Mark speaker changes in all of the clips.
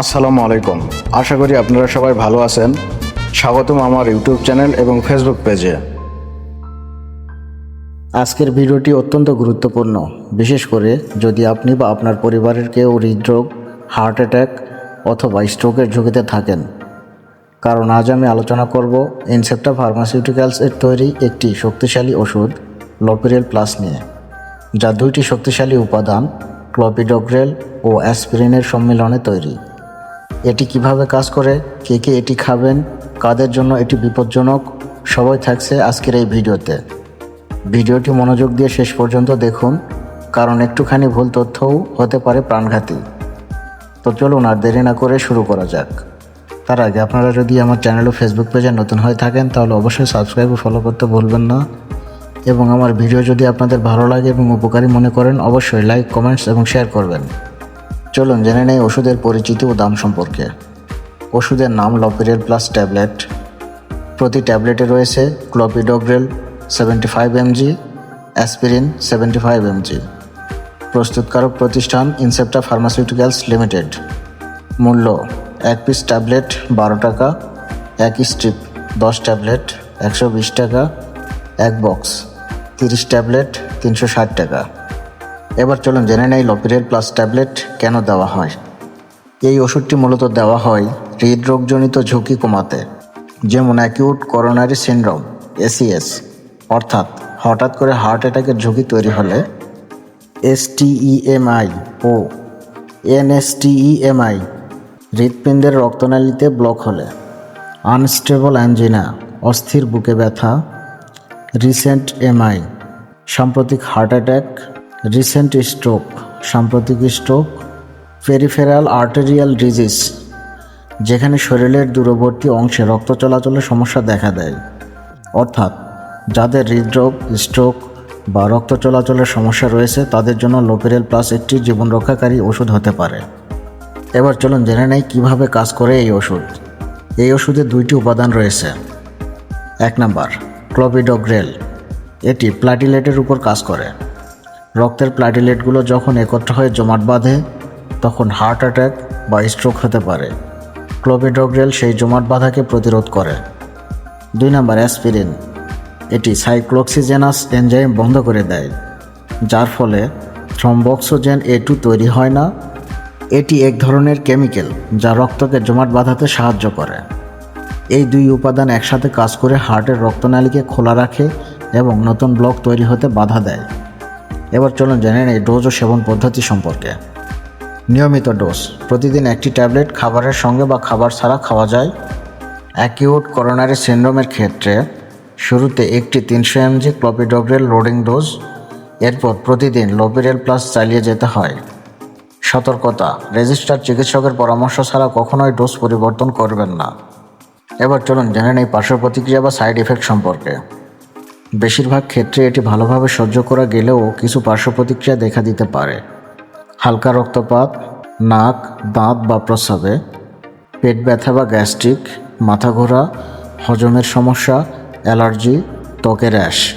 Speaker 1: আসসালামু আলাইকুম। আশা করি আপনারা সবাই ভালো আছেন। স্বাগতম আমার ইউটিউব চ্যানেল এবং ফেসবুক পেজে। আজকের ভিডিওটি অত্যন্ত গুরুত্বপূর্ণ। বিশেষ করে যদি আপনি বা আপনার পরিবারের কেউ হৃদরোগ, হার্ট অ্যাটাক অথবা স্ট্রোকের ঝুঁকিতে থাকেন, কারণ আজ আমি আলোচনা করব ইনসেপ্টা ফার্মাসিউটিক্যালস এর তৈরি একটি শক্তিশালী ওষুধ, লপিরেল প্লাস নিয়ে, যা দুইটি শক্তিশালী উপাদান ক্লোপিডোগ্রেল ও অ্যাসপিরিনের সম্মিলনে তৈরি। এটি কীভাবে কাজ করে, কে কে এটি খাবেন, কাদের জন্য এটি বিপজ্জনক, সবাই থাকছে আজকের এই ভিডিওতে। ভিডিওটি মনোযোগ দিয়ে শেষ পর্যন্ত দেখুন, কারণ একটুখানি ভুল তথ্যও হতে পারে প্রাণঘাতী। তো চলুন আর দেরি না করে শুরু করা যাক। তার আগে আপনারা যদি আমার চ্যানেল ও ফেসবুক পেজে নতুন হয়ে থাকেন, তাহলে অবশ্যই সাবস্ক্রাইব ও ফলো করতে ভুলবেন না। এবং আমার ভিডিও যদি আপনাদের ভালো লাগে এবং উপকারী মনে করেন, অবশ্যই লাইক কমেন্টস এবং শেয়ার করবেন। চলুন জেনে নেই ওষুধের পরিচিতি ও দাম সম্পর্কে। ওষুধের নাম লপিরেল প্লাস ট্যাবলেট। প্রতি ট্যাবলেটে রয়েছে clopidogrel seventy five mg, aspirin seventy five mg. প্রস্তুতকারক প্রতিষ্ঠান ইনসেপ্টা ফার্মাসিউটিক্যালস লিমিটেড। মূল্য, এক পিস ট্যাবলেট বারো টাকা, এক স্ট্রিপ দশ ট্যাবলেট একশো বিশ টাকা, এক বক্স তিরিশ ট্যাবলেট তিনশো ষাট টাকা। এবার চলুন জেনে নেই লপিরেল প্লাস ট্যাবলেট কেন দেওয়া হয়। এই ওষুধটি মূলত দেওয়া হয় হৃদরোগজনিত ঝুঁকি কমাতে, যেমন অ্যাকিউট করোনারি সিনড্রোম এসিএস অর্থাৎ হঠাৎ করে হার্ট অ্যাটাকের ঝুঁকি তৈরি হলে এসটিইএমআই ও এনএসটিইএমআই হৃৎপিণ্ডের রক্তনালীতে ব্লক হলে। আনস্টেবল অ্যাঞ্জিনা অস্থির বুকে ব্যথা রিসেন্ট এমআই সাম্প্রতিক হার্ট অ্যাটাক রিসেন্ট স্ট্রোক সাম্প্রতিক স্ট্রোক পেরিফেরাল আর্টেরিয়াল ডিজিজ যেখানে শরীরের দূরবর্তী অংশে রক্ত চলাচলের সমস্যা দেখা দেয়। অর্থাৎ, যাদের হৃদরোগ স্ট্রোক বা রক্ত চলাচলের সমস্যা রয়েছে, তাদের জন্য লোপেরেল প্লাস একটি জীবন রক্ষাকারী ওষুধ হতে পারে। এবার চলুন জেনে নেই কীভাবে কাজ করে এই ওষুধ। এই ওষুধে দুইটি উপাদান রয়েছে। এক নাম্বার ক্লোপিডোগ্রেল এটি প্লাটিলেটের উপর কাজ করে। রক্তের প্লাটিলেটগুলো যখন একত্র হয়ে জমাট বাঁধে, তখন হার্ট অ্যাটাক বা স্ট্রোক হতে পারে। ক্লোপিডোগ্রেল সেই জমাট বাঁধাকে প্রতিরোধ করে। দুই নাম্বার, অ্যাসপিরিন। এটি সাইক্লোক্সিজেনাস এনজাইম বন্ধ করে দেয়, যার ফলে থ্রম্বক্সোজেন এ টু তৈরি হয় না। এটি এক ধরনের কেমিক্যাল যা রক্তকে জমাট বাঁধাতে সাহায্য করে। এই দুই উপাদান একসাথে কাজ করে হার্টের রক্তনালীকে খোলা রাখে এবং নতুন ব্লক তৈরি হতে বাধা দেয়। এবার চলুন জেনে নেই ডোজ ও সেবন পদ্ধতি সম্পর্কে। নিয়মিত ডোজ, প্রতিদিন একটি ট্যাবলেট খাবারের সঙ্গে বা খাবার ছাড়া খাওয়া যায়। অ্যাকিউট করোনারি সিন্ড্রোমের ক্ষেত্রে শুরুতে একটি তিনশো এমজি ক্লোপিডোগ্রেল লোডিং ডোজ, এরপর প্রতিদিন লোপিরেল প্লাস চালিয়ে যেতে হয়। সতর্কতা, রেজিস্টার চিকিৎসকের পরামর্শ ছাড়া কখনোই ডোজ পরিবর্তন করবেন না। এবার চলুন জেনে নেই পার্শ্ব প্রতিক্রিয়া বা সাইড ইফেক্ট সম্পর্কে। বেশিরভাগ ক্ষেত্রে এটি ভালোভাবে সহ্য করা গেলেও কিছু পার্শ্ব প্রতিক্রিয়া দেখা দিতে পারে। হালকা রক্তপাত, নাক, দাঁত বা প্রস্রাবে, পেট ব্যথা বা গ্যাস্ট্রিক, মাথা ঘোরা, হজমের সমস্যা, অ্যালার্জি, ত্বকে র্যাশ।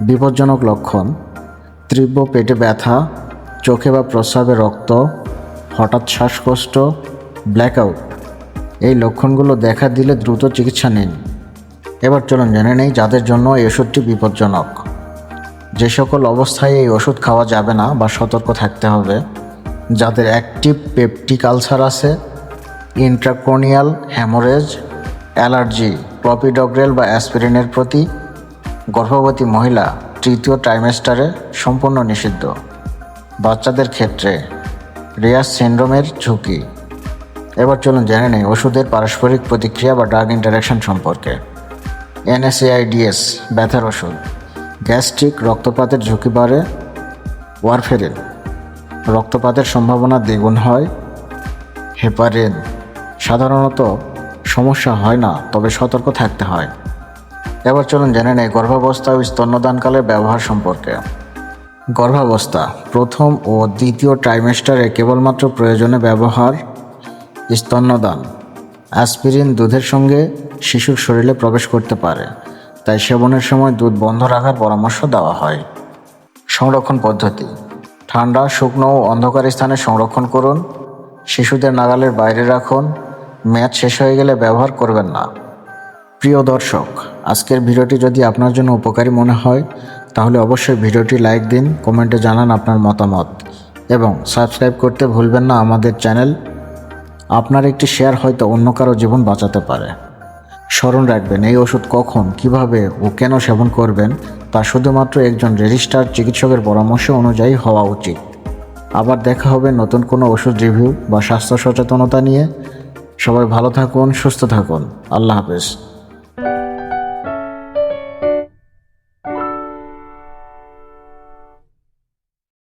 Speaker 1: বিপজ্জনক লক্ষণ, তীব্র পেটে ব্যথা, চোখে বা প্রস্রাবে রক্ত, হঠাৎ শ্বাসকষ্ট, ব্ল্যাকআউট। এই লক্ষণগুলো দেখা দিলে দ্রুত চিকিৎসা নিন। এবার চলুন জেনে নেই যাদের জন্য এই ওষুধটি বিপজ্জনক। যে সকল অবস্থায় এই ওষুধ খাওয়া যাবে না বা সতর্ক থাকতে হবে, যাদের অ্যাক্টিভ পেপটিক আলসার আছে, ইন্ট্রাকোনিয়াল হ্যামোরেজ অ্যালার্জি ক্লপিডগ্রেল বা অ্যাসপিরিনের প্রতি গর্ভবতী মহিলা তৃতীয় ট্রাইমেস্টারে সম্পূর্ণ নিষিদ্ধ। বাচ্চাদের ক্ষেত্রে রিয়াস সিন্ড্রোমের ঝুঁকি। এবার চলুন জেনে নেই ওষুধের পারস্পরিক প্রতিক্রিয়া বা ড্রাগ ইন্টারাকশন সম্পর্কে। এনএসএআইডিএস, ব্যথার ওষুধ, গ্যাস্ট্রিক রক্তপাতের ঝুঁকি বাড়ে ওয়ারফেরিন রক্তপাতের সম্ভাবনা দ্বিগুণ হয়, হেপারিন, সাধারণত সমস্যা হয় না, তবে সতর্ক থাকতে হয়। এবার চলুন জেনে নেই গর্ভাবস্থা ও স্তন্যদানকালের ব্যবহার সম্পর্কে। গর্ভাবস্থা, প্রথম ও দ্বিতীয় ট্রাইমেস্টারে কেবলমাত্র প্রয়োজনে ব্যবহার, স্তন্যদান অ্যাসপিরিন দুধের সঙ্গে শিশুর শরীরে প্রবেশ করতে পারে, তাই সেবনের সময় দুধ বন্ধ রাখার পরামর্শ দেওয়া হয়। সংরক্ষণ পদ্ধতি। ঠান্ডা, শুকনো ও অন্ধকার স্থানে সংরক্ষণ করুন। শিশুদের নাগালের বাইরে রাখুন। ম্যাচ শেষ হয়ে গেলে ব্যবহার করবেন না। প্রিয় দর্শক, আজকের ভিডিওটি যদি আপনার জন্য উপকারী মনে হয়, তাহলে অবশ্যই ভিডিওটি লাইক দিন, কমেন্টে জানান আপনার মতামত। এবং সাবস্ক্রাইব করতে ভুলবেন না আমাদের চ্যানেল। আপনার একটি শেয়ার হয়তো অন্য কারও জীবন বাঁচাতে পারে। স্মরণ রাখবেন, এই ওষুধ কখন, কীভাবে ও কেন সেবন করবেন, তা শুধুমাত্র একজন রেজিস্টার্ড চিকিৎসকের পরামর্শ অনুযায়ী হওয়া উচিত। আবার দেখা হবে নতুন কোনো ওষুধ রিভিউ বা স্বাস্থ্য সচেতনতা নিয়ে। সবাই ভালো থাকুন, সুস্থ থাকুন। আল্লাহ হাফেজ।